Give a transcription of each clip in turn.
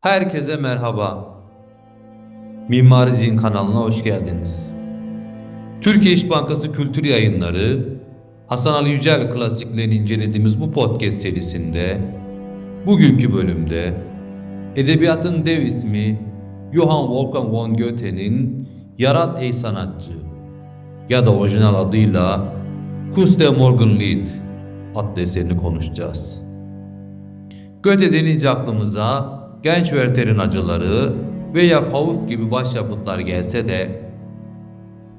Herkese merhaba. Mimari Zihin kanalına hoş geldiniz. Türkiye İş Bankası Kültür Yayınları, Hasan Ali Yücel klasiklerini incelediğimiz bu podcast serisinde, bugünkü bölümde, edebiyatın dev ismi Johann Wolfgang von Goethe'nin Yarat Ey Sanatçı ya da orijinal adıyla Kunst der Morgenlied adlı eserini konuşacağız. Goethe denince aklımıza genç Werther'in acıları veya Faust gibi başyapıtlar gelse de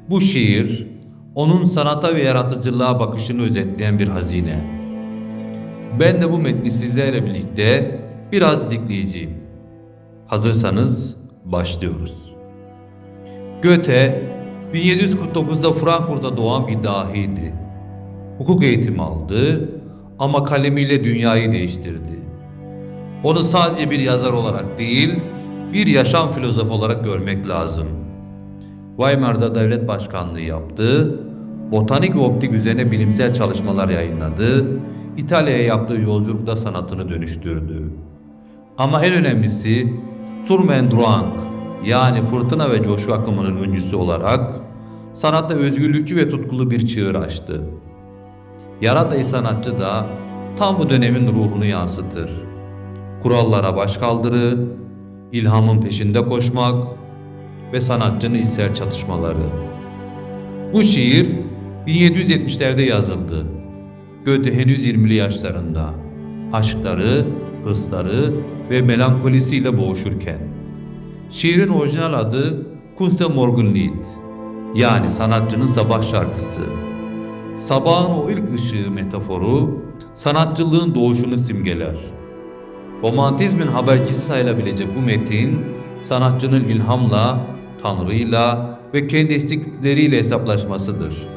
bu şiir onun sanata ve yaratıcılığa bakışını özetleyen bir hazine. Ben de bu metni sizlerle birlikte biraz dikleyeceğim. Hazırsanız başlıyoruz. Goethe 1749'da Frankfurt'ta doğan bir dahiydi. Hukuk eğitimi aldı ama kalemiyle dünyayı değiştirdi. Onu sadece bir yazar olarak değil, bir yaşam filozofu olarak görmek lazım. Weimar'da devlet başkanlığı yaptı, botanik optik üzerine bilimsel çalışmalar yayınladı, İtalya'ya yaptığı yolculukta sanatını dönüştürdü. Ama en önemlisi Sturm und Drang yani fırtına ve coşku akımının öncüsü olarak sanatta özgürlükçü ve tutkulu bir çığır açtı. Yaratay sanatçı da tam bu dönemin ruhunu yansıtır. Kurallara baş kaldırı, ilhamın peşinde koşmak ve sanatçının içsel çatışmaları. Bu şiir 1770'lerde yazıldı. Goethe henüz 20'li yaşlarında. Aşkları, hırsları ve melankolisiyle boğuşurken. Şiirin orijinal adı Kunst der Morgenlied yani sanatçının sabah şarkısı. Sabahın o ilk ışığı metaforu sanatçılığın doğuşunu simgeler. Romantizmin habercisi sayılabilecek bu metin sanatçının ilhamla, tanrıyla ve kendi istikleriyle hesaplaşmasıdır.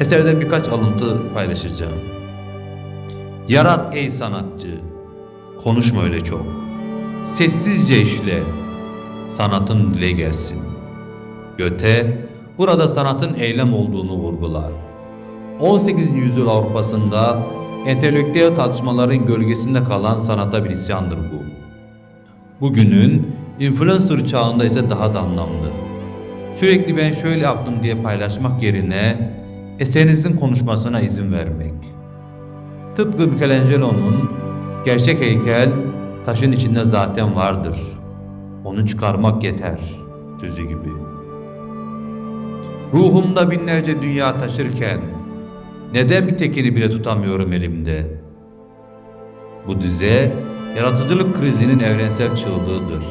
Eserden birkaç alıntı paylaşacağım. Yarat ey sanatçı, konuşma öyle çok. Sessizce işle, sanatın dile gelsin. Göte, burada sanatın eylem olduğunu vurgular. 18. yüzyıl Avrupa'sında entelektüel tartışmaların gölgesinde kalan sanata bir isyandır bu. Bugünün influencer çağında ise daha da anlamlı. Sürekli ben şöyle yaptım diye paylaşmak yerine eserinizin konuşmasına izin vermek. Tıpkı Michelangelo'nun gerçek heykel taşın içinde zaten vardır. Onu çıkarmak yeter sözü gibi. Ruhumda binlerce dünya taşırken neden bir tekini bile tutamıyorum elimde? Bu dize yaratıcılık krizinin evrensel çığlığıdır.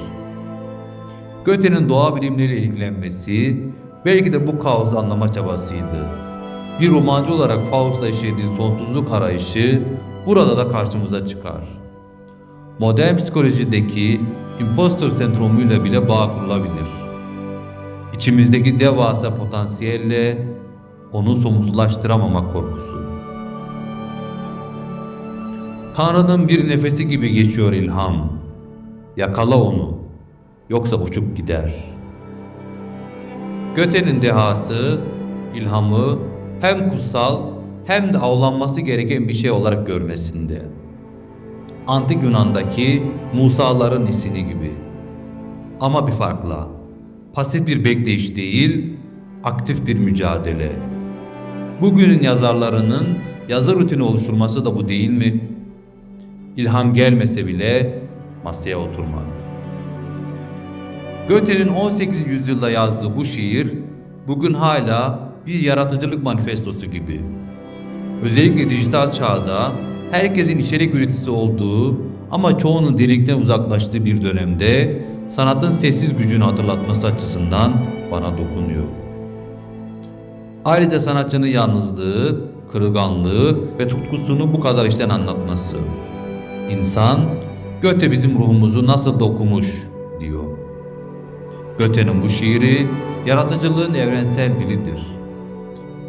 Goethe'nin doğa bilimleriyle ilgilenmesi belki de bu kaosu anlama çabasıydı. Bir romancı olarak Faust'ta işlediği sonsuzluk arayışı burada da karşımıza çıkar. Modern psikolojideki impostor sendromuyla bile bağ kurulabilir. İçimizdeki devasa potansiyelle onu somutlaştıramamak korkusu. Tanrı'nın bir nefesi gibi geçiyor ilham. Yakala onu, yoksa uçup gider. Göte'nin dehası, ilhamı hem kutsal hem de avlanması gereken bir şey olarak görmesinde. Antik Yunan'daki Musaların isini gibi. Ama bir farkla. Pasif bir bekleyiş değil, aktif bir mücadele. Bugünün yazarlarının yazı rutini oluşturması da bu değil mi? İlham gelmese bile masaya oturmak. Goethe'nin 18. yüzyılda yazdığı bu şiir bugün hala bir yaratıcılık manifestosu gibi. Özellikle dijital çağda herkesin içerik üreticisi olduğu ama çoğunun delikten uzaklaştığı bir dönemde sanatın sessiz gücünü hatırlatması açısından bana dokunuyor. Ayrıca sanatçının yalnızlığı, kırılganlığı ve tutkusunu bu kadar işten anlatması. İnsan, Göte bizim ruhumuzu nasıl da okumuş diyor. Göte'nin bu şiiri yaratıcılığın evrensel dilidir.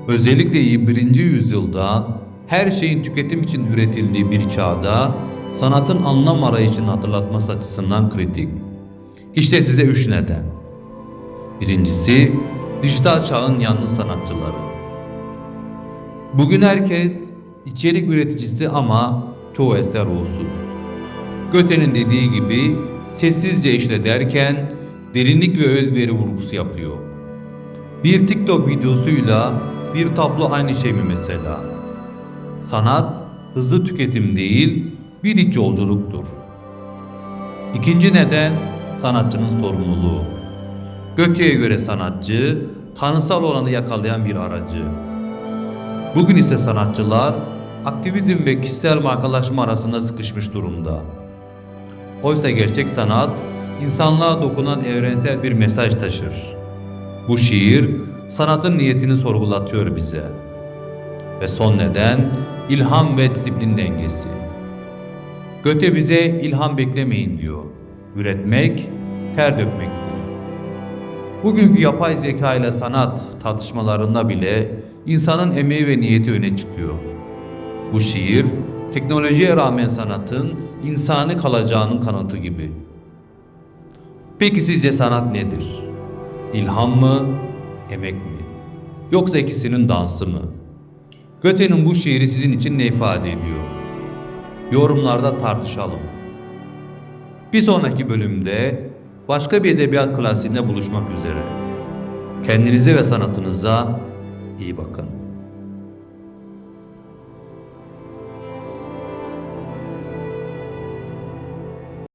Özellikle 21. yüzyılda her şeyin tüketim için üretildiği bir çağda sanatın anlam arayışını hatırlatması açısından kritik. İşte size üç neden. Birincisi, dijital çağın yalnız sanatçıları. Bugün herkes içerik üreticisi ama çoğu eser ruhsuz. Göte'nin dediği gibi sessizce işle derken derinlik ve özveri vurgusu yapıyor. Bir TikTok videosuyla bir tablo aynı şey mi mesela? Sanat hızlı tüketim değil, bir iç yolculuktur. İkinci neden sanatçının sorumluluğu. Göke'ye göre sanatçı, tanrısal olanı yakalayan bir aracı. Bugün ise sanatçılar aktivizm ve kişisel markalaşma arasında sıkışmış durumda. Oysa gerçek sanat, insanlığa dokunan evrensel bir mesaj taşır. Bu şiir, sanatın niyetini sorgulatıyor bize. Ve son neden, ilham ve disiplin dengesi. Göte bize ilham beklemeyin diyor. Üretmek, ter dökmektir. Bugünkü yapay zeka ile sanat tartışmalarında bile insanın emeği ve niyeti öne çıkıyor. Bu şiir, teknolojiye rağmen sanatın insani kalacağının kanıtı gibi. Peki sizce sanat nedir? İlham mı, emek mi? Yoksa ikisinin dansı mı? Göte'nin bu şiiri sizin için ne ifade ediyor? Yorumlarda tartışalım. Bir sonraki bölümde başka bir edebiyat klasiğinde buluşmak üzere. Kendinize ve sanatınıza iyi bakın.